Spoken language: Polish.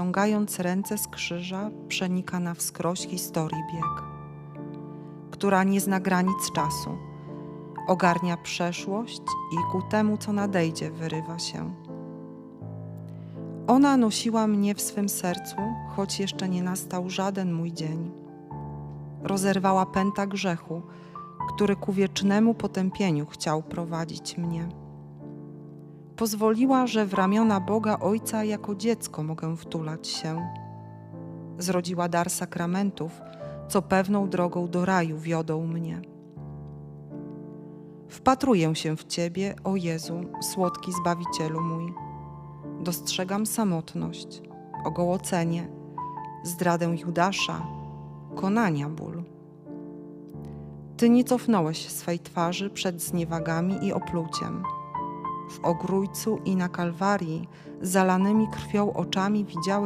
ściągając ręce z krzyża, przenika na wskroś historii bieg, która nie zna granic czasu, ogarnia przeszłość i ku temu, co nadejdzie, wyrywa się. Ona nosiła mnie w swym sercu, choć jeszcze nie nastał żaden mój dzień. Rozerwała pęta grzechu, który ku wiecznemu potępieniu chciał prowadzić mnie. Pozwoliła, że w ramiona Boga Ojca jako dziecko mogę wtulać się. Zrodziła dar sakramentów, co pewną drogą do raju wiodą mnie. Wpatruję się w Ciebie, o Jezu, słodki Zbawicielu mój. Dostrzegam samotność, ogołocenie, zdradę Judasza, konania ból. Ty nie cofnąłeś swej twarzy przed zniewagami i opluciem. W ogrójcu i na Kalwarii, zalanymi krwią oczami widziałeś